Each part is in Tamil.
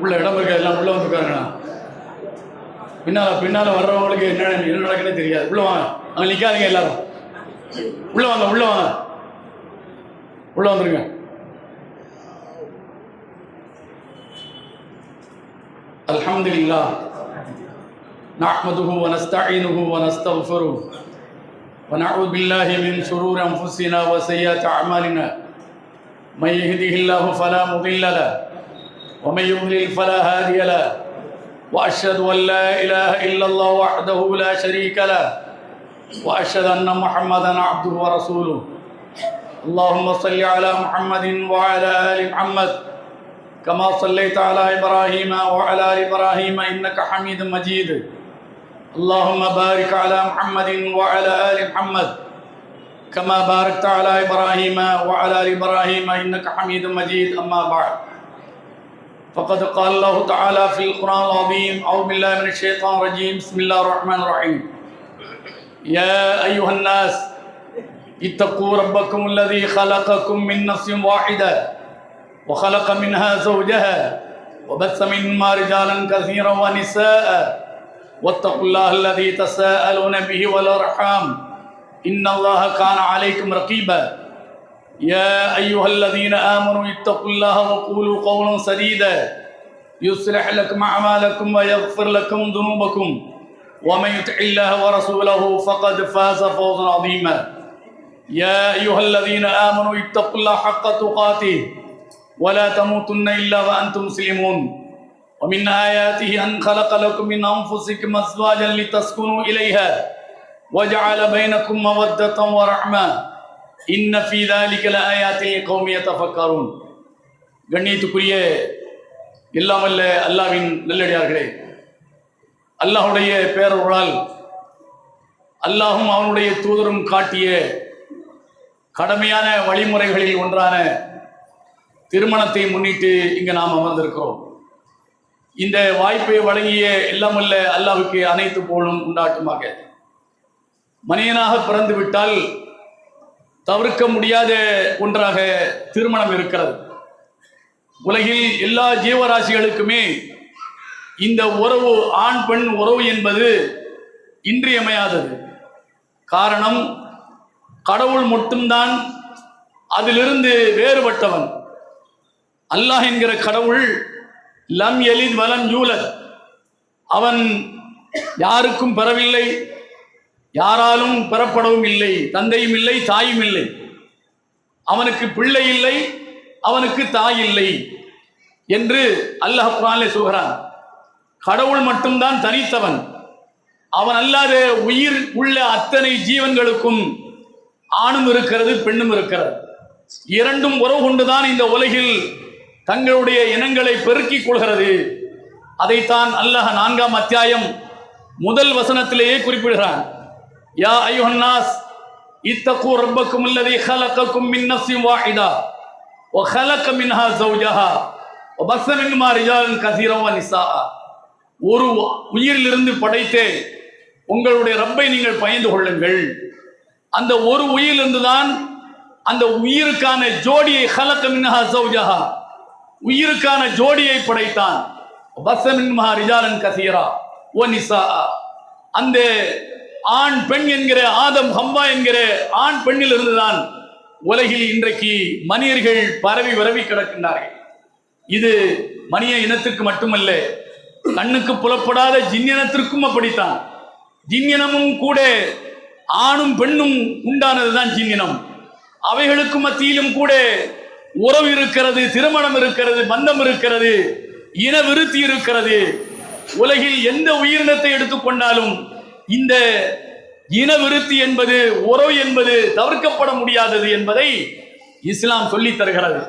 உள்ள இடம் இருக்க எல்லாம் உள்ள வந்து உட்காருங்கண்ணா பின்னால பின்னால வர்றவங்களுக்கு என்ன என்ன நடக்குன்னு தெரியாது உள்ள வாங்க அங்க நிக்காதீங்க எல்லாரும் உள்ள வாங்க உள்ள வாங்க உள்ள வந்துருங்க الحمد لله نحمده ونستعينه ونستغفره ونعوذ بالله من شرور انفسنا وسيئات اعمالنا من يهده الله فلا مضل له ومن يضلل فلا هادي له وأشهد أن لا إله إلا الله وحده لا شريك له وأشهد أن محمدا عبده ورسوله. اللهم صل على محمد وعلى آل محمد كما صليت على إبراهيم وعلى آل إبراهيم إنك حميد مجيد. اللهم بارك على محمد وعلى آل محمد كما باركت على إبراهيم وعلى آل إبراهيم إنك حميد مجيد أما بعد. فقد قال الله تعالى في القرآن العظيم أعوذ بالله من الشيطان الرجيم بسم الله الرحمن الرحيم. يا أيها الناس اتقوا ربكم الذي خلقكم من نفس واحدة وخلق منها زوجها وبث منهما رجالا كثيرا ونساء واتقوا الله الذي تساءلون به والأرحام. إن الله كان عليكم رقيبا. يا أيها الذين آمنوا اتقوا الله وقولوا قولا سديدا. يصلح لكم أعمالكم ويغفر لكم ذنوبكم. ومن يطع الله ورسوله فقد فاز فوزا عظيما. يا أيها الذين آمنوا اتقوا الله حق تقاته. ولا تموتن إلا وأنتم مسلمون. ومن آياته أن خلق لكم من أنفسكم أزواجا لتسكنوا إليها. وجعل بينكم موده ورحمه ان في ذلك لايات لقوم يتفكرون கண்ணியத்துக்குரிய எல்லாமல்ல அல்லாவின் நல்லடியார்களே அல்லாஹுடைய பேரருளால் அல்லாஹும் அவனுடைய தூதரும் காட்டிய கடமையான வழிமுறைகளில் ஒன்றான திருமணத்தை முன்னிட்டு இங்கு நாம் அமர்ந்திருக்கிறோம் இந்த வாய்ப்பை வழங்கிய எல்லாமல்ல அல்லாவுக்கு அனைத்து போலும் உண்டாட்டுமாக மனிதனாக பிறந்து விட்டால் தவிர்க்க முடியாத ஒன்றாக திருமணம் இருக்கிறது. உலகில் எல்லா ஜீவராசிகளுக்குமே இந்த உறவு ஆண் பெண் உறவு என்பது இன்றியமையாதது. காரணம் கடவுள் மட்டும்தான் அதிலிருந்து வேறுபட்டவன். அல்லாஹ் என்கிற கடவுள் லம் எலித் வலம் யூலத். அவன் யாருக்கும் பெறவில்லை யாராலும் பெறப்படவும் இல்லை தந்தையும் இல்லை தாயும் இல்லை. அவனுக்கு பிள்ளை இல்லை அவனுக்கு தாய் இல்லை என்று அல்லாஹ் குரானிலே சொல்கிறான். கடவுள் மட்டும்தான் தனித்தவன். அவன் அல்லாத உயிர் உள்ள அத்தனை ஜீவன்களுக்கும் ஆணும் இருக்கிறது பெண்ணும் இருக்கிறது. இரண்டும் உறவு கொண்டுதான் இந்த உலகில் தங்களுடைய இனங்களை பெருக்கிக் கொள்கிறது. அதைத்தான் அல்லாஹ் நான்காம் அத்தியாயம் முதல் வசனத்திலேயே குறிப்பிடுகிறான். யா ஐயோன்னாஸ் இத்தகு ரப்பக்கும் இல்லதி ஹலக்கக்கும் மின் நஃப்ஸின் வாஹிதா. வ ஹலக்க மின்ஹா ஜௌஜஹா வ பஸ்ஸ மின்மா ரிஜாலன் கசீரவா நிசாஆ ஒரு உயிரிலிருந்து படைத்தே உங்களுடைய ரப்பை நீங்கள் பயந்து கொள்ளுங்கள். அந்த ஒரு உயிரிலிருந்து தான் அந்த உயிருக்கான ஜோடியை ஹலக்க மின்ஹா சௌஜஹா. உயிருக்கான ஜோடியை படைத்தான். பசமின் மஹா ரிஜாலன் கசீரா ஓ நிசா அந்த ஆண் பெண் என்கிற ஆதம் ஹம்பா என்கிற ஆண் பெண்ணில் இருந்துதான் உலகில் இன்றைக்கு மனிதர்கள் பரவி விரவி கிடக்கின்றார்கள். இது மனித இனத்துக்கு மட்டுமல்ல கண்ணுக்கு புலப்படாத ஜின்னினத்திற்கும் அப்படித்தான். ஜின்னினமும் கூட ஆணும் பெண்ணும் உண்டானதுதான் ஜின்னினம் அவைகளுக்கு மத்தியிலும் கூட உறவு இருக்கிறது திருமணம் இருக்கிறது பந்தம் இருக்கிறது இன விருத்தி இருக்கிறது. உலகில் எந்த உயிரினத்தை எடுத்துக்கொண்டாலும் இந்த இன விருத்தி என்பது உறவு என்பது தவிர்க்கப்பட முடியாதது என்பதை இஸ்லாம் சொல்லித் தருகிறது.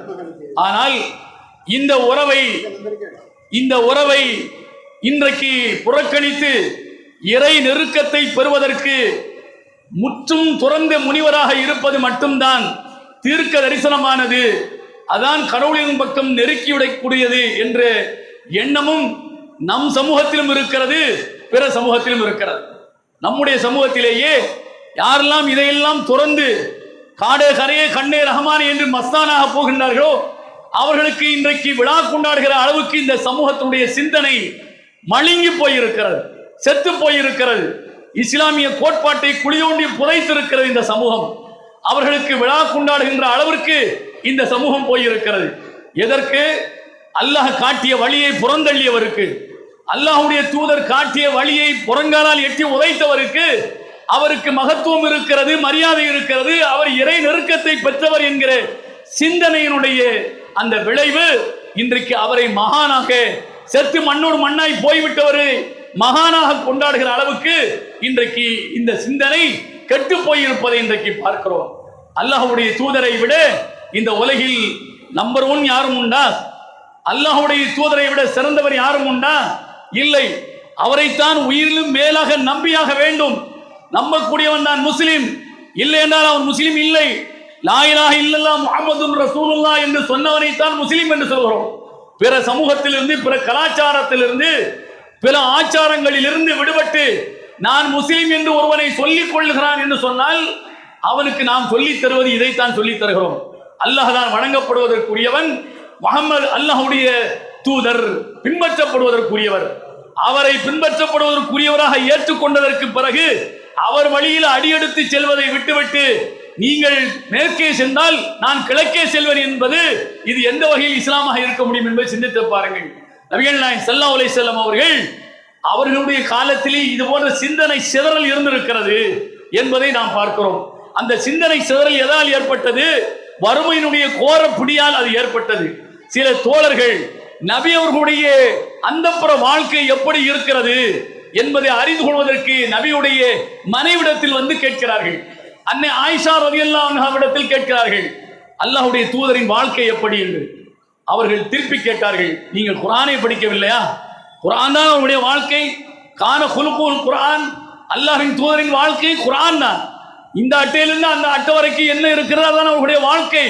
ஆனால் இந்த உறவை இந்த உறவை இன்றைக்கு புறக்கணித்து இறை நெருக்கத்தை பெறுவதற்கு முற்றும் துறந்த முனிவராக இருப்பது மட்டும்தான் தீர்க்க தரிசனமானது. அதான் கடவுளின் பக்கம் நெருக்கிவிடக்கூடியது என்ற எண்ணமும் நம் சமூகத்திலும் இருக்கிறது பிற சமூகத்திலும் இருக்கிறது. நம்முடைய சமூகத்திலேயே யாரெல்லாம் இதையெல்லாம் துறந்து காடே கரையே கண்ணே ரஹமான் என்று மஸ்தானாக போகின்றார்களோ அவர்களுக்கு இன்றைக்கு விழா கொண்டாடுகிற அளவுக்கு இந்த சமூகத்தினுடைய சிந்தனை மழுங்கி போயிருக்கிறது செத்து போயிருக்கிறது. இஸ்லாமிய கோட்பாட்டை குளியோண்டி புதைத்திருக்கிறது இந்த சமூகம். அவர்களுக்கு விழா கொண்டாடுகின்ற அளவிற்கு இந்த சமூகம் போயிருக்கிறது. எதற்கு? அல்லாஹ் காட்டிய வழியை புறந்தள்ளியவருக்கு. அல்லாஹுடைய தூதர் காட்டிய வழியை புறங்காலால் எட்டி உதைத்தவருக்கு அவருக்கு மகத்துவம் இருக்கிறது மரியாதை இருக்கிறது அவர் இறை நெருக்கத்தை பெற்றவர் என்கிற சிந்தனையினுடைய அந்த விளைவு இன்றைக்கு அவரை மகானாக செத்து மண்ணோடு மண்ணாய் போய்விட்டவர் மகானாக கொண்டாடுகிற அளவுக்கு இன்றைக்கு இந்த சிந்தனை கெட்டு போயிருப்பதை இன்றைக்கு பார்க்கிறோம். அல்லாஹுடைய தூதரை விட இந்த உலகில் நம்பர் ஒன் யாரும் உண்டா? அல்லாஹுடைய தூதரை விட சிறந்தவர் யாரும் உண்டா? இல்லை. அவரைத்தான் உயிரிலும் மேலாக நம்பியாக வேண்டும். நம்பக்கூடியவன் தான் முஸ்லீம். இல்லை என்றால் அவன் முஸ்லீம் இல்லை. லாயிலாக இல்லல்லா முகமது ரசூலுல்லா என்று சொன்னவனைத்தான் முஸ்லீம் என்று சொல்கிறோம். பிற சமூகத்திலிருந்து பிற கலாச்சாரத்திலிருந்து பிற ஆச்சாரங்களிலிருந்து விடுபட்டு நான் முஸ்லீம் என்று ஒருவனை சொல்லிக் கொள்கிறான் என்று சொன்னால் அவனுக்கு நாம் சொல்லித் தருவது இதைத்தான் சொல்லித் தருகிறோம். அல்லாஹ் தான் வணங்கப்படுவதற்குரியவன். முகமது அல்லாஹுடைய தூதர் பின்பற்றப்படுவதற்குரியவர். அவரை பின்பற்றப்படுவதற்குரியவராக ஏற்றுக்கொண்டதற்கு பிறகு அவர் வழியில் அடியெடுத்து செல்வதை விட்டுவிட்டு நீங்கள் மேற்கே சென்றால் நான் கிழக்கே செல்வேன் என்பது இது எந்த வகையில் இஸ்லாமாக இருக்க முடியும் என்பதை சிந்தித்து பாருங்கள். நபிகள் நாயன் சல்லா உலை செல்லம் அவர்கள் அவர்களுடைய காலத்திலே இது போன்ற சிந்தனை சிதறல் இருந்திருக்கிறது என்பதை நாம் பார்க்கிறோம். அந்த சிந்தனை சிதறல் எதால் ஏற்பட்டது? வறுமையினுடைய கோர பிடியால் அது ஏற்பட்டது. சில தோழர்கள் நபி அவர்களுடைய அந்தப்புற வாழ்க்கை எப்படி இருக்கிறது என்பதை அறிந்து கொள்வதற்கு நபியுடைய மனைவிடத்தில் வந்து கேட்கிறார்கள். அன்னை ஆயிஷா ரலியல்லாஹு கேட்கிறார்கள் அல்லாஹுடைய தூதரின் வாழ்க்கை எப்படி என்று அவர்கள் திருப்பி கேட்டார்கள் நீங்கள் குரானை படிக்கவில்லையா? குரான் தான் அவருடைய வாழ்க்கை. கான குலுப்பூர் குரான் அல்லாஹின் தூதரின் வாழ்க்கை குரான் தான். இந்த அட்டையிலிருந்து அந்த அட்டை வரைக்கும் என்ன இருக்கிறதா தான் அவர்களுடைய வாழ்க்கை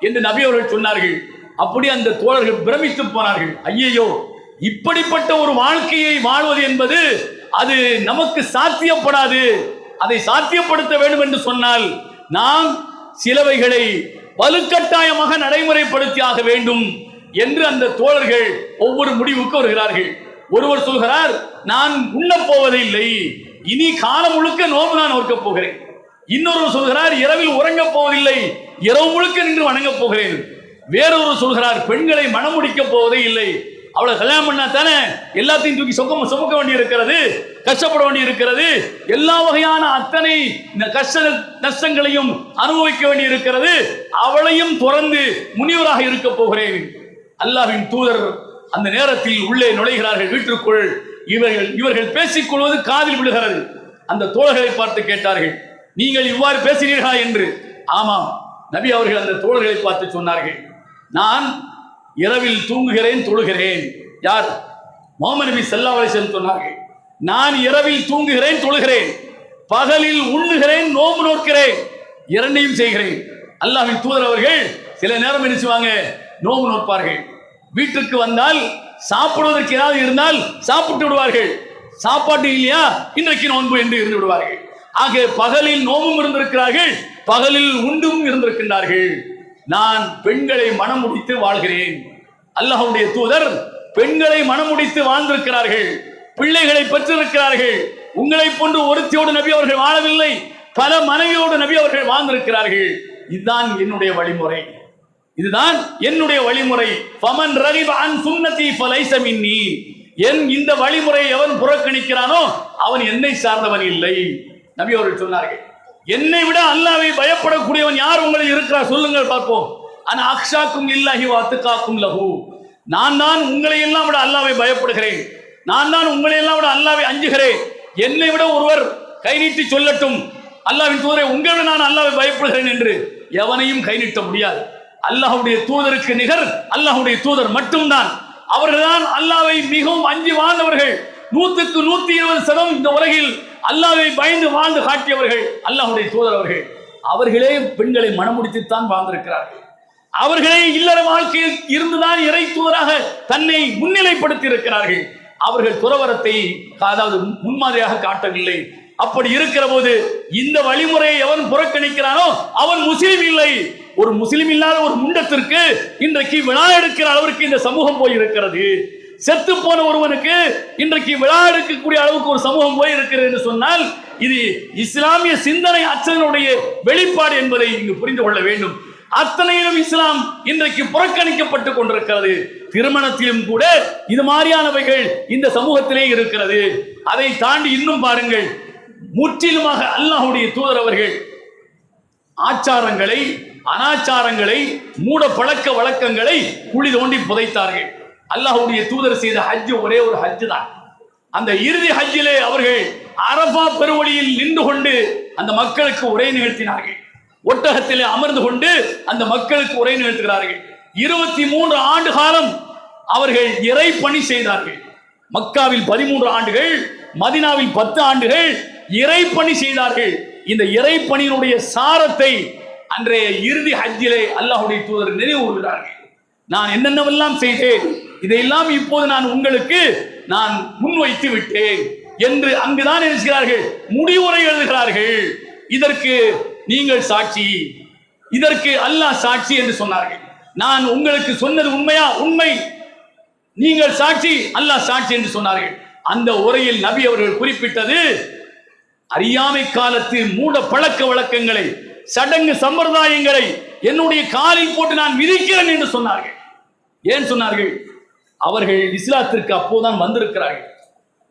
என்று நபி அவர்கள் சொன்னார்கள். அப்படி அந்த தோழர்கள் பிரமித்து போனார்கள். ஐயையோ இப்படிப்பட்ட ஒரு வாழ்க்கையை வாழ்வது என்பது அது நமக்கு சாத்தியப்படாது. அதை சாத்தியப்படுத்த வேண்டும் என்று சொன்னால் நாம் சிலவைகளை வலுக்கட்டாயமாக நடைமுறைப்படுத்தி ஆக வேண்டும் என்று அந்த தோழர்கள் ஒவ்வொரு முடிவுக்கு வருகிறார்கள். ஒருவர் சொல்கிறார் நான் உண்ணப் போவதில்லை இனி காலம் முழுக்க நோம்பு நான் நோக்கப் போகிறேன். இன்னொருவர் சொல்கிறார் இரவில் உறங்கப் போவதில்லை. இரவு முழுக்க நின்று வணங்கப் போகிறேன். வேறொரு சொல்கிறார் பெண்களை மனம் முடிக்க போவதே இல்லை. அவளை கல்யாணம் பண்ணா தானே? எல்லாத்தையும் தூக்கி சொக்க சுமக்க வேண்டி இருக்கிறது கஷ்டப்பட வேண்டி இருக்கிறது எல்லா வகையான அத்தனை இந்த கஷ்ட நஷ்டங்களையும் அனுபவிக்க வேண்டி இருக்கிறது அவளையும் துறந்து முனிவராக இருக்க போகிறேன். அல்லாவின் தூதர் அந்த நேரத்தில் உள்ளே நுழைகிறார்கள் வீட்டிற்குள் இவர்கள் இவர்கள் பேசிக் கொள்வது காதில் விழுகிறது. அந்த தோழர்களை பார்த்து கேட்டார்கள் நீங்கள் இவ்வாறு பேசினீர்களா? என்று. ஆமாம். நபி அவர்கள் அந்த தோழர்களை பார்த்து சொன்னார்கள் நான் இரவில் தூங்குகிறேன் தொழுகிறேன். யார்? முகமது நபி ஸல்லல்லாஹு அலைஹி சொன்னார்கள் நான் இரவில் தூங்குகிறேன் தொழுகிறேன். பகலில் உண்ணுகிறேன் நோம்பு நோக்கிறேன் இரண்டையும் செய்கிறேன். அல்லாஹின் தூதர் அவர்கள் சில நேரம் நினைச்சுவாங்க நோம்பு நோற்பார்கள். வீட்டுக்கு வந்தால் சாப்பிடுவதற்கு ஏதாவது இருந்தால் சாப்பிட்டு விடுவார்கள். சாப்பாட்டு இல்லையா? இன்றைக்கு நோன்பு என்று இருந்து விடுவார்கள். ஆக பகலில் நோம்பும் இருந்திருக்கிறார்கள் பகலில் உண்டும் இருந்திருக்கின்றார்கள். நான் பெண்களை மனம் முடித்து வாழ்கிறேன். அல்லாஹுடைய தூதர் பெண்களை மனம் முடித்து வாழ்ந்திருக்கிறார்கள். பிள்ளைகளை பெற்றிருக்கிறார்கள். உங்களை போன்று ஒருத்தியோடு நபி அவர்கள் வாழவில்லை. பல மனைவியோடு நபி அவர்கள் வாழ்ந்திருக்கிறார்கள். இதுதான் என்னுடைய வழிமுறை. இதுதான் என்னுடைய வழிமுறை. ஃபமன் ரகிப அன் சுன்னதி ஃபலைஸ என் இந்த வழிமுறையை எவன் புறக்கணிக்கிறானோ அவன் என்னை சார்ந்தவன் இல்லை. நபி அவர்கள் சொன்னார்கள் என்னை விட அல்லாவை பயப்படக்கூடியவன் யார் உங்களில் இருக்கிறார் சொல்லுங்கள் பார்ப்போம். ஆனா அக்ஷாக்கும் இல்லாஹி வாத்துக்காக்கும் லஹு. நான் தான் உங்களை எல்லாம் விட அல்லாவை பயப்படுகிறேன். நான் தான் உங்களை எல்லாம் விட அல்லாவை அஞ்சுகிறேன். என்னை விட ஒருவர் கை நீட்டி சொல்லட்டும். அல்லாவின் தூதரை உங்களை விட நான் அல்லாவை பயப்படுகிறேன் என்று எவனையும் கை நீட்ட முடியாது. அல்லாஹ்வுடைய தூதருக்கு நிகர் அல்லாஹுடைய தூதர் மட்டும்தான். அவர்கள்தான் அல்லாவை மிகவும் அஞ்சி வாழ்ந்தவர்கள். நூற்றுக்கு நூத்தி இருபது சதம் இந்த உலகில் அல்லாவை பயந்து வாழ்ந்து காட்டியவர்கள் அல்லாஹ்வுடைய தூதர் அவர்கள். அவர்களே பெண்களை மனமுடித்துத்தான் வாழ்ந்திருக்கிறார்கள். அவர்களே இல்லற வாழ்க்கையில் இருந்துதான் இறை தூதராக தன்னை முன்னிலைப்படுத்தி இருக்கிறார்கள் அவர்கள் துறவரத்தை அதாவது முன்மாதிரியாக காட்டவில்லை. அப்படி இருக்கிற போது இந்த வழிமுறையை எவன் புறக்கணிக்கிறானோ அவன் முஸ்லீம் இல்லை. ஒரு முஸ்லிம் இல்லாத ஒரு முண்டத்திற்கு இன்றைக்கு விழா எடுக்கிற அளவிற்கு இந்த சமூகம் போய் இருக்கிறது செத்து போன ஒருவனுக்கு இன்றைக்கு விழா எடுக்கக்கூடிய அளவுக்கு ஒரு சமூகம் போய் இருக்கிறது என்று சொன்னால் இது இஸ்லாமிய சிந்தனை அச்சனுடைய வெளிப்பாடு என்பதை இங்கு புரிந்து கொள்ள வேண்டும். அத்தனையிலும் இஸ்லாம் இன்றைக்கு புறக்கணிக்கப்பட்டு கொண்டிருக்கிறது. திருமணத்திலும் கூட இது மாதிரியானவைகள் இந்த சமூகத்திலே இருக்கிறது. அதை தாண்டி இன்னும் பாருங்கள் முற்றிலுமாக அல்லாஹுடைய தூதர் அவர்கள் ஆச்சாரங்களை அனாச்சாரங்களை மூட பழக்க வழக்கங்களை குழி தோண்டி புதைத்தார்கள். அல்லாஹுடைய தூதர் செய்த ஹஜ் ஒரே ஒரு ஹஜ் தான் அந்த இறுதி ஹஜ்ஜிலே அவர்கள் அரபா பெருவழியில் நின்று கொண்டு அந்த மக்களுக்கு உரை நிகழ்த்தினார்கள். ஒட்டகத்திலே அமர்ந்து கொண்டு அந்த மக்களுக்கு உரை நிகழ்த்துகிறார்கள். இருபத்தி மூன்று ஆண்டு காலம் அவர்கள் இறை பணி செய்தார்கள். மக்காவில் பதிமூன்று ஆண்டுகள் மதினாவில் பத்து ஆண்டுகள் இறைப்பணி செய்தார்கள். இந்த இறைப்பணியினுடைய சாரத்தை அன்றைய இறுதி ஹஜ்ஜிலே அல்லாஹுடைய தூதர் நினைவு கூறுகிறார்கள். நான் என்னென்னவெல்லாம் செய்தேன்? இதையெல்லாம் இப்போது நான் உங்களுக்கு நான் முன்வைத்து விட்டேன் என்று அங்குதான் நினைக்கிறார்கள் முடிவுரை எழுதுகிறார்கள். இதற்கு நீங்கள் சாட்சி. இதற்கு அல்லாஹ் சாட்சி என்று சொன்னார்கள். நான் உங்களுக்கு சொன்னது உண்மையா? உண்மை. நீங்கள் சாட்சி அல்லாஹ் சாட்சி என்று சொன்னார்கள். அந்த உரையில் நபி அவர்கள் குறிப்பிட்டது அறியாமை காலத்து மூட பழக்க வழக்கங்களை சடங்கு சம்பிரதாயங்களை என்னுடைய காலில் போட்டு நான் விதிக்கிறேன் என்று சொன்னார்கள். ஏன் சொன்னார்கள்? அவர்கள் இஸ்லாத்திற்கு அப்போதான் வந்திருக்கிறார்கள்.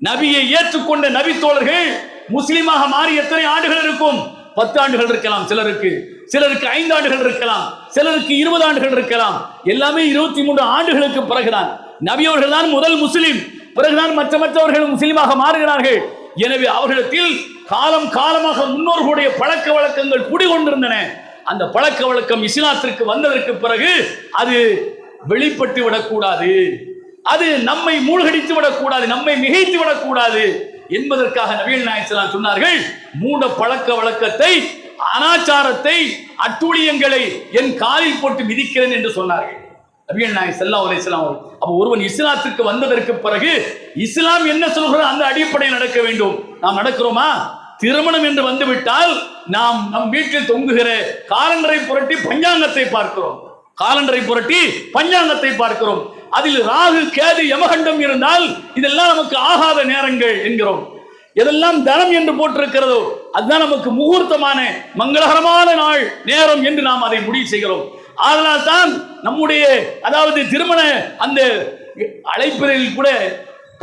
நபியை ஏற்றுக்கொண்ட நபி தோழர்கள் முஸ்லீமாக மாறி எத்தனை ஆண்டுகள் இருக்கும்? பத்து ஆண்டுகள் இருக்கலாம் சிலருக்கு. சிலருக்கு ஐந்து ஆண்டுகள் இருக்கலாம். சிலருக்கு இருபது ஆண்டுகள் இருக்கலாம். எல்லாமே இருபத்தி மூன்று ஆண்டுகளுக்கு பிறகுதான். நபியவர்கள் தான் முதல் முஸ்லீம். பிறகுதான் மற்ற மற்றவர்கள் முஸ்லீமாக மாறுகிறார்கள். எனவே அவர்களிடத்தில் காலம் காலமாக முன்னோர்களுடைய பழக்க வழக்கங்கள் குடிகொண்டிருந்தன. அந்த பழக்க வழக்கம் இஸ்லாத்திற்கு வந்ததற்கு பிறகு அது வெளிப்பட்டு விடக்கூடாது. அது நம்மை மூழ்கடித்து விடக்கூடாது நம்மை மிகைத்து விடக்கூடாது என்பதற்காக நவீன நாயசலாம் சொன்னார்கள் மூட பழக்க வழக்கத்தை அனாச்சாரத்தை அட்டூழியங்களை என் காலில் போட்டு மிதிக்கிறேன் என்று சொன்னார்கள். நபிகள் நாயகம் ஸல்லல்லாஹு அலைஹி வஸல்லம் அப்போ ஒருவன் இஸ்லாத்துக்கு வந்ததற்கு பிறகு இஸ்லாம் என்ன சொல்கிறது அந்த அடிப்படையில் நடக்க வேண்டும். நாம் நடக்கிறோமா? திருமணம் என்று வந்துவிட்டால் நாம் நம் வீட்டில் தொங்குகிற காலண்டரை புரட்டி பஞ்சாங்கத்தை பார்க்கிறோம். காலண்டரை புரட்டி பஞ்சாங்கத்தை பார்க்கிறோம். அதில் ராகு கேது யமகண்டம் இருந்தால் இதெல்லாம் நமக்கு ஆகாத நேரங்கள் என்கிறோம். எதெல்லாம் தனம் என்று போட்டிருக்கிறதோ அதுதான் நமக்கு முகூர்த்தமான மங்களகரமான நாள் நேரம் என்று நாம் அதை முடிவு செய்கிறோம். அதனால் தான் நம்முடைய அதாவது திருமண அந்த அழைப்பதில் கூட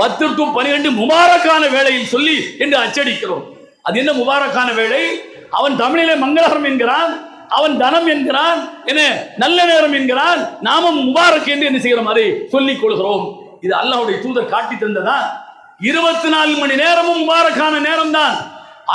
பத்து டு பனிரெண்டு முபாரக்கான வேலையில் சொல்லி என்று அச்சடிக்கிறோம். அது என்ன முபாரக்கான வேலை அவன் தமிழிலே மங்களகரம் என்கிறான் அவன் தனம் என்கிறான் என்ன நல்ல நேரம் என்கிறான் நாமும் முபாரக் என்று என்ன செய்கிறோம்? அதை சொல்லிக் கொள்கிறோம். இது அல்லாஹுடைய தூதர் காட்டி தந்ததா இருபத்தி நாலு மணி நேரமும் முபாரக்கான நேரம் தான்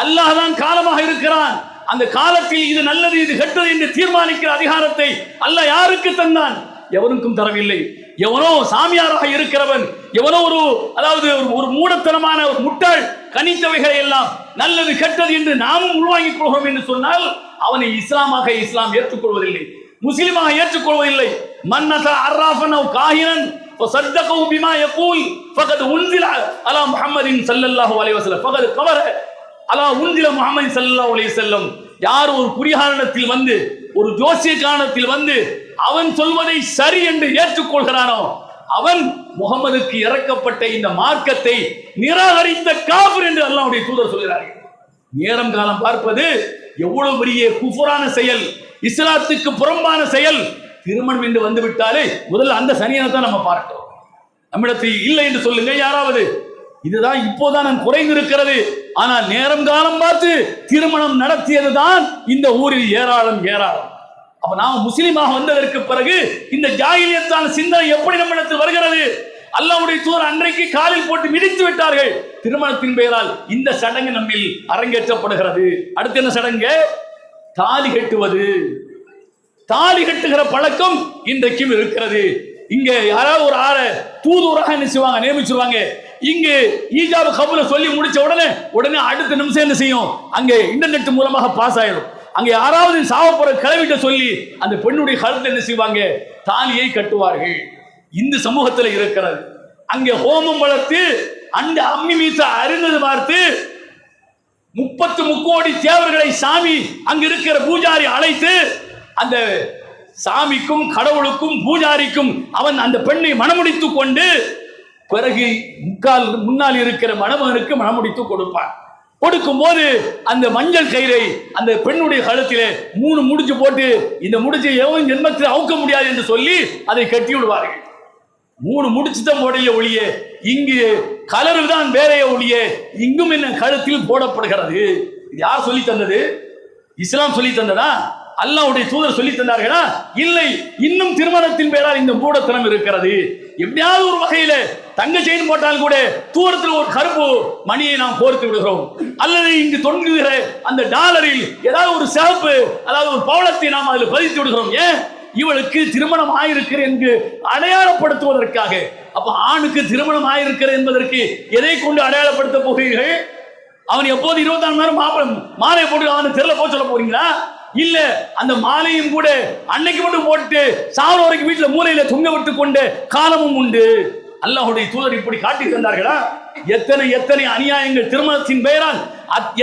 அல்லாஹ் தான் காலமாக இருக்கிறான். அந்த காலத்தில் இது நல்லது இது கெட்டது என்று தீர்மானிக்கிற அதிகாரத்தை அல்லாஹ் யாருக்கு தந்தான்? எவனுக்கும் தரவில்லை. எவனோ சாமியாராக இருக்கிறவன் எவனோ ஒரு அதாவது ஒரு- ஒரு மூடத்தனமான ஒரு முட்டாள் கனித்தவைகளை எல்லாம் நல்லது கெட்டது என்று நாமும் உள்வாங்கிக் கொள்கிறோம் என்று சொன்னால் அவனை இஸ்லாமாக இஸ்லாம் ஏற்றுக்கொள்வதில்லை முஸ்லிமாக ஏற்றுக்கொள்வதில்லை மன்னத அர்ராஃபன் அவ் காஹினன் فصدقه بما يقول فقد انزل على محمد صلى الله عليه وسلم فقد كفر على انزل محمد صلى الله عليه وسلم யார் ஒரு குறிகாரணத்தில் வந்து ஒரு ஜோசிய காரணத்தில் வந்து அவன் சொல்வதை சரி என்று ஏற்றுக்கொள்கிறானோ அவன் முகமதுக்கு இறக்கப்பட்ட இந்த மார்க்கத்தை நிராகரித்த காஃபிர் என்று அல்லாஹ்வுடைய தூதர் சொல்கிறார்கள் நேரம் காலம் பார்ப்பது எவ்வளவு பெரிய குஃபரான செயல் இஸ்லாத்துக்கு புறம்பான செயல் திருமணம் என்று வந்து விட்டாலே முதல்ல அந்த சனியனை தான் நம்ம பார்க்கிறோம். நம்மிடத்தில் இல்லை என்று சொல்லுங்க யாராவது. இதுதான் இப்போதான் நான் குறைந்திருக்கிறது. ஆனால் நேரம் காலம் பார்த்து திருமணம் நடத்தியதுதான் இந்த ஊரில் ஏராளம் ஏராளம். அப்ப நான் முஸ்லீமாக வந்ததற்கு பிறகு இந்த ஜாகிலியத்தான சிந்தனை எப்படி நம்மிடத்தில் வருகிறது? அல்லாவுடைய தூர் அன்றைக்கு காலில் போட்டு மிதித்து விட்டார்கள். திருமணத்தின் பெயரால் இந்த சடங்கு நம்மில் அரங்கேற்றப்படுகிறது. அடுத்து என்ன சடங்கு? தாலி கட்டுவது. தாலி கட்டுகிற பழக்கம் இன்றைக்கும் இருக்கிறது. இங்க யாராவது ஒரு ஆளை தூதுவராக என்ன செய்வாங்க நியமிச்சிருவாங்க. இங்கு ஈஜாபு கபுல சொல்லி முடிச்ச உடனே உடனே அடுத்த நிமிஷம் என்ன செய்யும்? அங்கே இன்டர்நெட் மூலமாக பாஸ் ஆயிடும் அங்க யாராவது சாவப்புற கிளவிட்ட சொல்லி அந்த பெண்ணுடைய கழுத்துல என்ன செய்வாங்க? தாலியை கட்டுவார்கள். இந்த சமூகத்தில் இருக்கிறது. அங்கே ஹோமம் வளர்த்து அந்த அம்மி மீசா அருந்தது பார்த்து முப்பத்து முக்கோடி தேவர்களை சாமி அங்க இருக்கிற பூஜாரி அழைத்து அந்த சாமிக்கும் கடவுளுக்கும் பூஜாரிக்கும் அவன் அந்த பெண்ணை மணமுடித்து கொண்டு பிறகு முக்கால் முன்னால் இருக்கிற மணமகனுக்கு மணமுடித்து கொடுப்பான். கொடுக்கும்போது அந்த மஞ்சள் கயிறை அந்த பெண்ணுடைய கழுத்திலே மூணு முடிச்சு போட்டு இந்த முடிச்சை எவன் ஜென்மத்தில் அவுக்க முடியாது என்று சொல்லி அதை கட்டி விடுவார்கள் மூணு முடிச்சு தான் உடைய ஒளியே. இங்கு கலருதான் வேறைய ஒழிய இங்கும் என்ன கழுத்தில் போடப்படுகிறது? இது யார் சொல்லி தந்தது? இஸ்லாம் சொல்லி தந்ததா? அல்லாவுடைய தூதர் சொல்லி தந்தார்களா? இல்லை. இன்னும் திருமணத்தின் பேரால் இந்த மூடத்தனம் இருக்கிறது. எப்படியாவது ஒரு வகையில தங்க செயின் போட்டால் கூட தூரத்தில் ஒரு கருப்பு மணியை நாம் கோர்த்து விடுகிறோம். அல்லது இங்கு தொங்குகிற அந்த டாலரில் ஏதாவது ஒரு சிறப்பு அதாவது ஒரு பவளத்தை நாம் அதில் பதித்து விடுகிறோம். ஏன்? இவளுக்கு திருமணம் ஆயிருக்கிறது என்று அடையாளப்படுத்துவதற்காக. அப்ப ஆணுக்கு திருமணம் ஆயிருக்கிறது என்பதற்கு எதை கொண்டு அடையாளப்படுத்த போகிறீர்கள்? அவன் எப்போது இருபத்தி நாலு நேரம் மாப்பிள மாலையை போட்டு அவனை தெருல போக சொல்ல போறீங்களா? இல்ல அந்த மாலையும் கூட அன்னைக்கு மட்டும் போட்டு சாவர வரைக்கும் வீட்டுல மூலையில தொங்க விட்டு கொண்டு காலமும் உண்டு. அல்லாஹுடைய தூதர் இப்படி காட்டி தந்தார்களா? எத்தனை எத்தனை அநியாயங்கள் திருமணத்தின் பெயரால்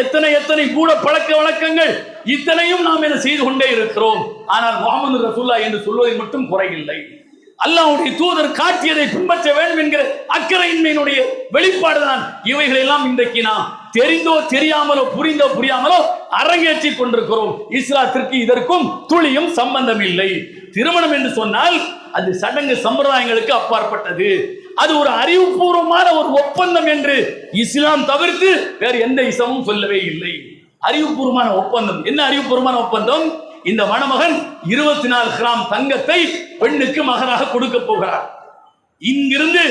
எத்தனை எத்தனை கூட பழக்க வழக்கங்கள் இத்தனையும் நாம் இதை செய்து கொண்டே இருக்கிறோம். ஆனால் முகமது ரசூல்லா என்று சொல்வதில் மட்டும் குறையில்லை. அல்லாஹ்வுடைய தூதர் காட்டியதை பின்பற்ற வேண்டும் என்கிற அக்கறையின்மையினுடைய வெளிப்பாடு தான். இவைகளெல்லாம் இன்றைக்கு நாம் தெரிந்தோ தெரியாமலோ புரிந்தோ புரியாமலோ அரங்கேற்றி கொண்டிருக்கிறோம். இஸ்லாத்திற்கு இதற்கும் துளியும் சம்பந்தம் இல்லை திருமணம் என்று சொன்னால் அது சடங்கு சம்பிரதாயங்களுக்கு அப்பாற்பட்டது. அது ஒரு அறிவுபூர்வமான ஒரு ஒப்பந்தம் என்று இஸ்லாம் தவிர்த்து வேறு எந்த இசமும் சொல்லவே இல்லை. அறிவுபூர்வமான ஒப்பந்தம். என்ன அறிவுபூர்வமான ஒப்பந்தம்? இந்த மணமகன் இருபத்தி நாலு கிராம் தங்கத்தை பெண்ணுக்கு மகனாக கொடுக்க போகிறார். இங்கிருந்து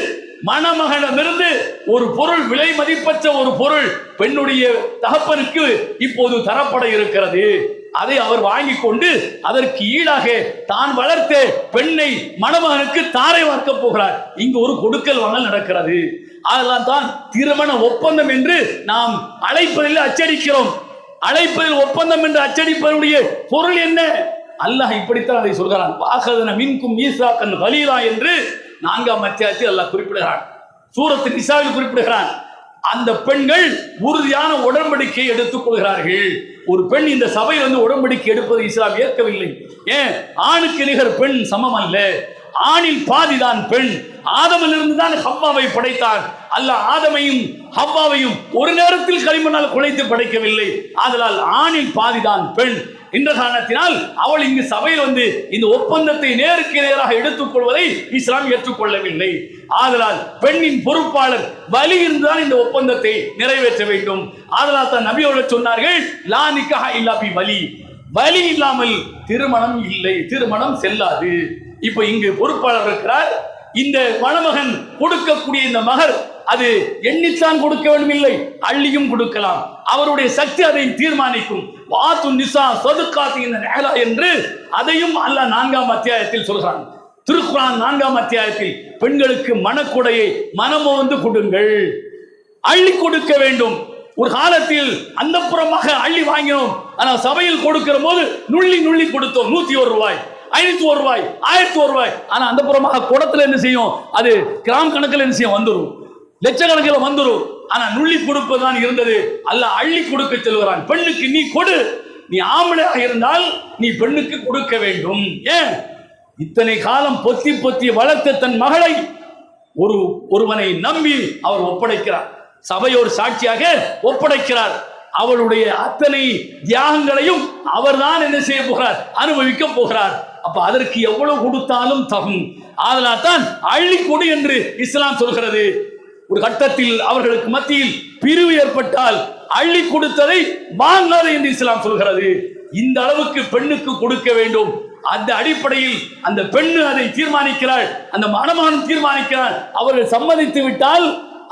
மணமகனிடமிருந்து ஒரு பொருள் விலை மதிப்பற்ற ஒரு பொருள் பெண்ணுடைய தகப்பனுக்கு இப்போது தரப்பட இருக்கிறது. அதை அவர் வாங்கி கொண்டு அதற்கு ஈடாக தான் வளர்த்த பெண்ணை மணமகனுக்கு தாரை வார்க்க போகிறார். இங்கு ஒரு கொடுக்கல் வாங்கல் நடக்கிறது. அதெல்லாம் தான் திருமண ஒப்பந்தம் என்று நாம் அழைப்பதில் அச்சடிக்கிறோம். அழைப்பதில் ஒப்பந்தம் என்று அச்சடிப்பதனுடைய பொருள் என்ன? அல்லாஹ் இப்படித்தான் அதை சொல்கிறான். வாகதன மின்கும் ஈசாக்கன் ஹலீலா என்று நான்காம் அத்தியாயத்தில் அல்லாஹ் குறிப்பிடுகிறான். சூரத்து நிசாவில் குறிப்பிடுகிறான். அந்த பெண்கள் உறுதியான உடன்படிக்கையை எடுத்துக் கொள்கிறார்கள். ஒரு பெண் இந்த சபையில் வந்து உடன்படிக்கை எடுப்பது இஸ்லாம் ஏற்கவில்லை. ஏன்? ஆணுக்கு நிகர் பெண் சமம் அல்ல. ஆணில் பாதிதான் பெண். ஆதமிலிருந்து தான் ஹவ்வாவை படைத்தான் அல்ல ஆதமையும் ஹவ்வாவையும் ஒரு நேரத்தில் களிமண்ணால் குலைத்து படைக்கவில்லை. ஆதலால் ஆணில் பாதிதான் பெண். என்ற காரணத்தினால் அவள் இங்கு சபையில் வந்து இந்த ஒப்பந்தத்தை நேருக்கு நேராக எடுத்துக்கொள்வதை இஸ்லாம் ஏற்றுக்கொள்ளவில்லை. ஆதலால் பெண்ணின் பொறுப்பாளர் வலி இருந்துதான் இந்த ஒப்பந்தத்தை நிறைவேற்ற வேண்டும். ஆதலால் தான் நபி அவர்கள் சொன்னார்கள் லா நிக்காஹ இல்லா பி வலி. வலி இல்லாமல் திருமணம் இல்லை. திருமணம் செல்லாது. இப்போ இங்கு பொறுப்பாளர் இருக்கிறார். இந்த மணமகன் கொடுக்கக்கூடிய இந்த மகர் அது எண்ணித்தான் கொடுக்க வேண்டும் இல்லை அள்ளியும் கொடுக்கலாம். அவருடைய சக்தி அதை தீர்மானிக்கும். வாத்து நிசா சொதுக்காத்து இந்த நேலா என்று அதையும் அல்ல நான்காம் அத்தியாயத்தில் சொல்கிறான். திருக்குறான் நான்காம் அத்தியாயத்தில் பெண்களுக்கு மனக்குடையை மனமோந்து கொடுங்கள். அள்ளி கொடுக்க வேண்டும். ஒரு காலத்தில் அந்த புறமாக அள்ளி வாங்கினோம். ஆனால் சபையில் கொடுக்கிற போது நுள்ளி நுள்ளி கொடுத்தோம். நூத்தி ஒரு ரூபாய். ஐநூத்தி ஒரு ரூபாய் ஆயிரத்தி ஒரு ரூபாய். ஆனா அந்த புறமாக குடத்துல என்ன செய்யும்? அது கிராம் கணக்கில் என்ன செய்யும்? வந்துடும் லட்சக்கணக்கில் வந்துடும் ஆனா நுள்ளி கொடுப்பதுதான் இருந்தது. அல்ல அள்ளி கொடுக்க செல்கிறான் பெண்ணுக்கு நீ கொடு. நீ ஆம்பளையாக இருந்தால் நீ பெண்ணுக்கு கொடுக்க வேண்டும். ஏன்? இத்தனை காலம் பொத்தி பொத்தி வளர்த்த தன் மகளை ஒரு ஒருவனை நம்பி அவர் ஒப்படைக்கிறார். சபையோர் சாட்சியாக ஒப்படைக்கிறார். அவளுடைய அத்தனை தியாகங்களையும் அவர்தான் என்ன செய்ய போகிறார்? அனுபவிக்க போகிறார். அப்ப அதற்கு எவ்வளவு கொடுத்தாலும் தகும். அதனால் தான் அள்ளி கொடு என்று இஸ்லாம் சொல்கிறது. ஒரு கட்டத்தில் அவர்களுக்கு மத்தியில் பிரிவு ஏற்பட்டால் அள்ளி கொடுத்ததை வாங்காது என்று இஸ்லாம் சொல்கிறது. இந்த அளவுக்கு பெண்ணுக்கு கொடுக்க வேண்டும். அந்த அடிப்படையில் அந்த பெண்ணு அதை தீர்மானிக்கிறாள் அந்த மனமானம் தீர்மானிக்கிறாள் அவர்கள் சம்மதித்து விட்டால்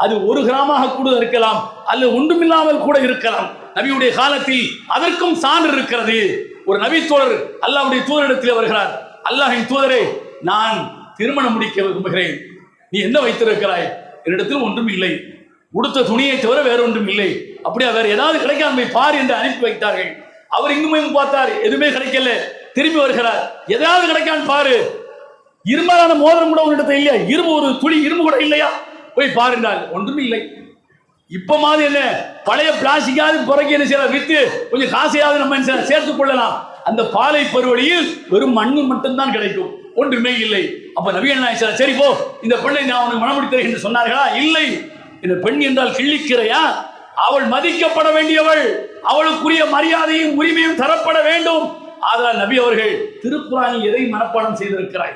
அது ஒரு கிராமாக கூட இருக்கலாம் அல்லது ஒன்றுமில்லாமல் கூட இருக்கலாம். நபியுடைய காலத்தில் அதற்கும் சான்று இருக்கிறது. ஒரு நபி தோழர் அல்லாவுடைய தூதரிடத்தில் வருகிறார். அல்லாஹின் தூதரே நான் திருமணம் முடிக்க விரும்புகிறேன். நீ என்ன வைத்திருக்கிறாய்? என்னிடத்தில் ஒன்றும் இல்லை. உடுத்த துணியை தவிர வேற ஒன்றும் இல்லை. அப்படியா வேற ஏதாவது கிடைக்காம போய் பார் என்று அனுப்பி வைத்தார்கள். அவர் இங்குமே பார்த்தார். எதுவுமே கிடைக்கல. திரும்பி வருகிறார். எதாவது கிடைக்கான்னு பாரு. இரும்பாலான மோதிரம் கூட உன்னிடத்தில் இல்லையா? இரும்பு ஒரு துளி இரும்பு கூட இல்லையா? போய் பாருங்கள் ஒன்றும் இல்லை. இப்ப மாதிரி என்ன பழைய பிளாஸ்டிக்காவது புறக்கி என்ன செய்யலாம்? வித்து கொஞ்சம் காசையாவது நம்ம என்ன சேர்த்துக் கொள்ளலாம். அந்த பாலை பருவழியில் வெறும் மண்ணு மட்டும்தான் கிடைக்கும். ஒன்றுமே இல்லை. அப்ப நபிகள் நாயசர் சரி போ. இந்த பெண்ணை நான் உனக்கு மனமுடித்தேன் என்று சொன்னார்களா? இல்லை. இந்த பெண் என்றால் கிள்ளிக்கிறையா அவள் மதிக்கப்பட வேண்டியவள். அவளுக்குரிய மரியாதையும் உரிமையும் தரப்பட வேண்டும். ஆதலால் நபி அவர்கள் திருக்குறானில் எதை மனப்பாடம் செய்திருக்கிறாய்?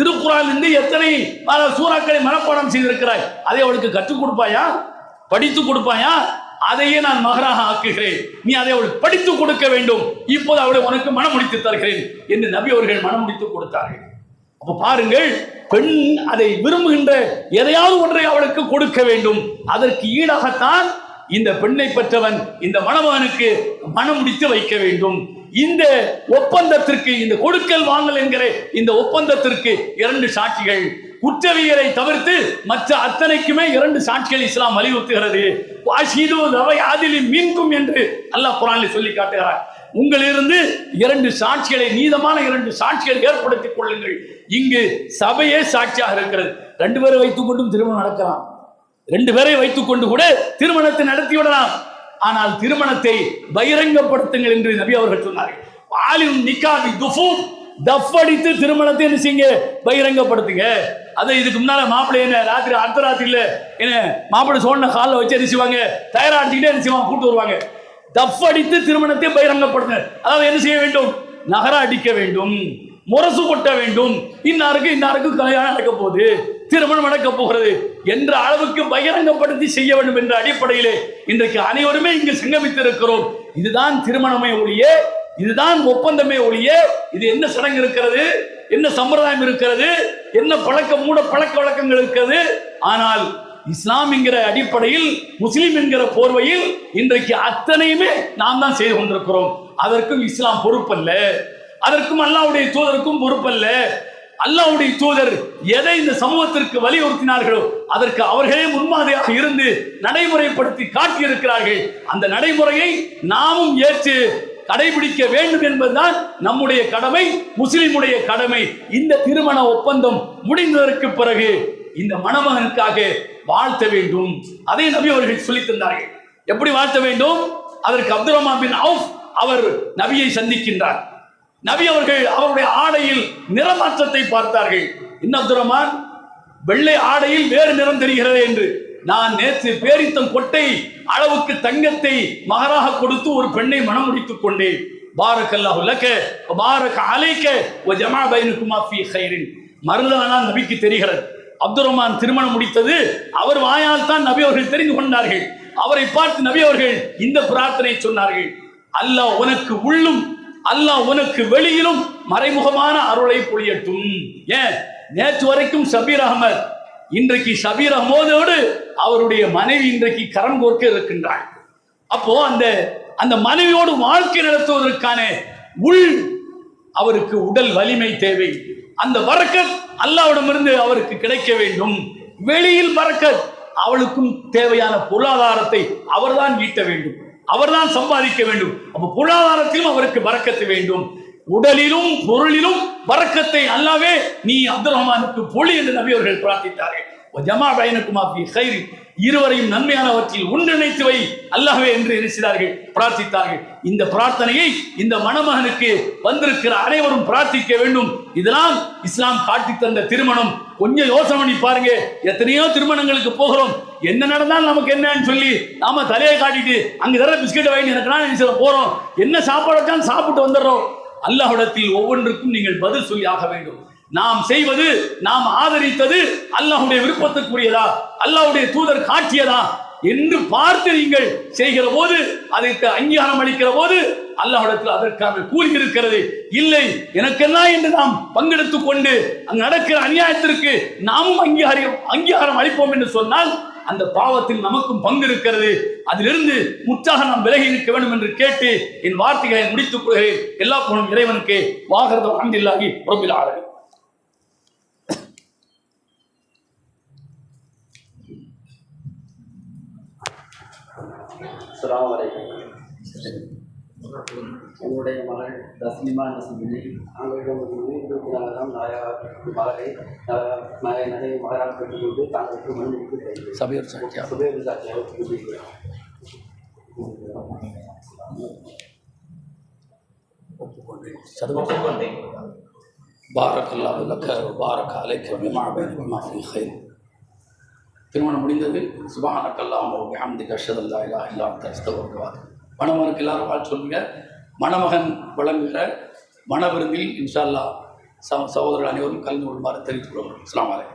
திருக்குறான் இருந்து எத்தனை பல சூறாக்களை மனப்பாடம் செய்திருக்கிறாய்? அதை அவளுக்கு கற்றுக் கொடுப்பாயா? படித்து கொடுப்பாயா? அதையே நான் மகராக ஆக்குகிறேன். நீ அதை அவள் படித்து கொடுக்க வேண்டும். இப்போது அவளை உனக்கு மனம் முடித்து தருகிறேன் என்று நபி அவர்கள் மனம் முடித்து கொடுத்தார்கள். அப்போ பாருங்கள் பெண் அதை விரும்புகின்ற எதையாவது ஒன்றை அவளுக்கு கொடுக்க வேண்டும். அதற்கு ஈடாகத்தான் இந்த பெண்ணை பெற்றவன் இந்த மணமகனுக்கு மனம் முடித்து வைக்க வேண்டும். இந்த ஒப்பந்தத்திற்கு இந்த கொடுக்கல் வாங்கல் என்கிற இந்த ஒப்பந்தத்திற்கு இரண்டு சாட்சிகள் குற்றவியலை தவிர்த்து மற்ற அத்தனைக்குமே இரண்டு சாட்சிகள் இஸ்லாம் வலியுறுத்துகிறது. வாஷிது ரவை ஆதிலி மீன்கும் என்று அல்லாஹ் குரானில் சொல்லி காட்டுகிறார். உங்களிலிருந்து இரண்டு சாட்சிகளை நீதமான இரண்டு சாட்சிகளை ஏற்படுத்திக் கொள்ளுங்கள். இங்கு சபையே சாட்சியாக இருக்கிறது. ரெண்டு பேரை வைத்துக் கொண்டும் திருமணம் நடக்கலாம். ரெண்டு பேரை வைத்துக் கொண்டு கூட திருமணத்தை நடத்தி விடலாம். ஆனால் திருமணத்தை பகிரங்கப்படுத்துங்கள் என்று நபி அவர்கள் சொன்னார்கள். ஆலிம் நிக்காபி துஃபூப் தஃப் அடித்து திருமணத்தை என்ன செய்யுங்க? பகிரங்கப்படுத்துங்க. அதை இதுக்கு முன்னால மாப்பிள்ளை என்ன ராத்திரி அடுத்த ராத்திரியில் என்ன மாப்பிள்ளை சோழன காலில் வச்சு என்ன செய்வாங்க? தயாராடிச்சுக்கிட்டே என்ன செய்வாங்க? கூட்டு வருவாங்க. டஃப் அடித்து திருமணத்தை பகிரங்கப்படுத்துங்க. அதாவது என்ன செய்ய வேண்டும்? நகர அடிக்க வேண்டும். முரசு கொட்ட வேண்டும். இன்னாருக்கு இன்னாருக்கு கல்யாணம் நடக்க போகுது. திருமணம் நடக்க போகிறது என்ற அளவுக்கு பகிரங்கப்படுத்தி செய்ய வேண்டும் என்ற அடிப்படையிலே இன்றைக்கு அனைவருமே இங்கு சங்கமித்திருக்கிறோம். இதுதான் திருமணமே ஒழிய இதுதான் ஒப்பந்தமே ஒழிய இது என்ன சடங்கு இருக்கிறது? என்ன சம்பிரதாயம் இருக்கிறது? என்ன பழக்க மூட பழக்க வழக்கங்கள் இருக்கிறது? ஆனால் இஸ்லாம் என்கிற அடிப்படையில் முஸ்லீம் என்கிற போர்வையில் இன்றைக்கு அத்தனையுமே நாம் தான் செய்து கொண்டிருக்கிறோம். அதற்கும் இஸ்லாம் பொறுப்பல்ல. அதற்கும் அல்லாவுடைய தூதருக்கும் பொறுப்பல்ல. அல்லாவுடைய தூதர் எதை இந்த சமூகத்திற்கு வலியுறுத்தினார்களோ அதற்கு அவர்களே முன்மாதிரியாக இருந்து நடைமுறைப்படுத்தி காட்டியிருக்கிறார்கள். அந்த நடைமுறையை நாமும் ஏற்று கடைபிடிக்க வேண்டும் என்பதுதான் நம்முடைய கடமை முஸ்லிமுடைய கடமை. இந்த திருமண ஒப்பந்தம் முடிந்ததற்கு பிறகு இந்த மணமகனுக்காக வாழ்த்த வேண்டும். அதை நபி அவர்கள் சொல்லித் தந்தார்கள். எப்படி வாழ்த்த வேண்டும்? அதற்கு அப்துல் ரஹ்மான் பின் அவுஃப் அவர் நபியை சந்திக்கின்றார். நபி அவர்கள் அவருடைய ஆடையில் நிறமாற்றத்தை பார்த்தார்கள். இன்னும் அப்துல் ரஹ்மான் வெள்ளை ஆடையில் வேறு நிறம் தெரிகிறது என்று. நான் நேற்று பேரித்தம் கொட்டை அளவுக்கு தங்கத்தை மகராக கொடுத்து ஒரு பெண்ணை மனம் முடித்துக் கொண்டேன். பாரக்கல்லாஹு லக்க பாரக் அலைக்க வ ஜமா பைனுக்குமா ஃபீ கைரின். மறுநாளா நபிக்கு தெரிகிறது. அப்துல் ரஹ்மான் திருமணம் முடித்தது அவர் வாயால் தான் நபி அவர்கள் தெரிந்து கொண்டார்கள். அவரை பார்த்து நபி அவர்கள் இந்த பிரார்த்தனை சொன்னார்கள். அல்லாஹ் உனக்கு உள்ளும் அல்லாஹ் உனக்கு வெளியிலும் மறைமுகமான அருளை பொழியட்டும். ஏன்? நேற்று வரைக்கும் ஷபீர் அகமது இன்றைக்கு சபீர் அகமதோடு அவருடைய மனைவி இன்றைக்கு கரம் கோர்க்க இருக்கின்றாள். அப்போ அந்த அந்த மனைவியோடு வாழ்க்கை நடத்துவதற்கான உள் அவருக்கு உடல் வலிமை தேவை. அந்த வரக்கத் அல்லாவிடமிருந்து அவருக்கு கிடைக்க வேண்டும். வெளியில் பறக்கத் அவளுக்கும் தேவையான பொருளாதாரத்தை அவர்தான் ஈட்ட வேண்டும். அவர்தான் சம்பாதிக்க வேண்டும். அப்போ பொருளாதாரத்திலும் அவருக்கு பறக்கத்து வேண்டும். உடலிலும் பொருளிலும் வரக்கத்தை அல்லாவே நீ அப்துல் ரஹ்மானுக்கு பொழி என்று நபி அவர்கள் பிரார்த்தித்தார்கள். ஜமா பயனுக்குமா கைரி. இருவரையும் நன்மையானவற்றில் ஒன்றிணைத்து வை அல்லாவே என்று நினைச்சார்கள் பிரார்த்தித்தார்கள். இந்த பிரார்த்தனையை இந்த மணமகனுக்கு வந்திருக்கிற அனைவரும் பிரார்த்திக்க வேண்டும். இதெல்லாம் இஸ்லாம் காட்டி தந்த திருமணம் கொஞ்சம் யோசனை பண்ணி பாருங்க எத்தனையோ திருமணங்களுக்கு போகிறோம். என்ன நடந்தாலும் நமக்கு என்னன்னு சொல்லி நாம தலையை காட்டிட்டு அங்க தர பிஸ்கெட் வாங்கி எனக்கு நான் போறோம்? என்ன சாப்பாடு வச்சாலும் சாப்பிட்டு வந்துடுறோம். அல்லாஹுடத்தில் ஒவ்வொன்றுக்கும் நீங்கள் பதில் சொல்லி ஆக வேண்டும். நாம் செய்வது நாம் ஆதரித்தது அல்லாஹுடைய விருப்பத்துக்குரியதா? அல்லாஹ்வுடைய தூதர் காட்டியதா? என்று பார்த்து நீங்கள் செய்கிற போது அதற்கு அங்கீகாரம் அளிக்கிற போது அல்லாஹிடத்தில் அதற்கான கூலி இருக்கிறது இல்லை எனக்கெல்லாம் என்று நாம் பங்கெடுத்துக் கொண்டு அங்கு நடக்கிற அநியாயத்திற்கு நாமும் அங்கீகாரம் அங்கீகாரம் அளிப்போம் என்று சொன்னால் அந்த பாவத்தில் நமக்கும் பங்கு இருக்கிறது. அதிலிருந்து முற்றாக நாம் விலகி இருக்க வேண்டும் என்று கேட்டு என் வார்த்தைகளை முடித்துக் கொள்கிறேன். எல்லா புகழும் இறைவனுக்கு வாகரத அஹமதில்லாஹி ரபில் ஆலமீன். அஸ்ஸலாமு அலைக்கும். என்னுடைய மகள் தஸ்லிமா நஸ்மினை ஆங்கிலம் இருபத்தி நாலாம் நாயாக மகளை நகை நகை மகராக பெற்றுக்கொண்டு தாங்களுக்கு மன்னிப்பு தெரிவித்து சபையோர் சாட்சியா சுபேர் சாட்சியாக புதுப்பிக்கிறேன் ஒப்புக்கொண்டேன் சதுவ ஒப்புக்கொண்டேன் பாரக் அல்லாஹ் லக்க பாரக் அலைக்க பிமா பைன பிமா ஃபீ கைர் திருமணம் முடிந்தது சுபஹானக் அல்லாஹ் பிஹம்திக அஷ்ஹது அல்லா இலாஹ இல்லா அன்த அஸ்தக்ஃபிருக மணமகனுக்கு எல்லாரும் வாழ்த்து சொல்லுங்க. மணமகன் வழங்குகிற மணவிருந்தில் இன்ஷால்லா சகோதரர் ச அனைவரும் கலந்து கொள்ளுமாறு தெரிவித்துக் கொள்வோம் அஸ்லாம் வலைக்கம்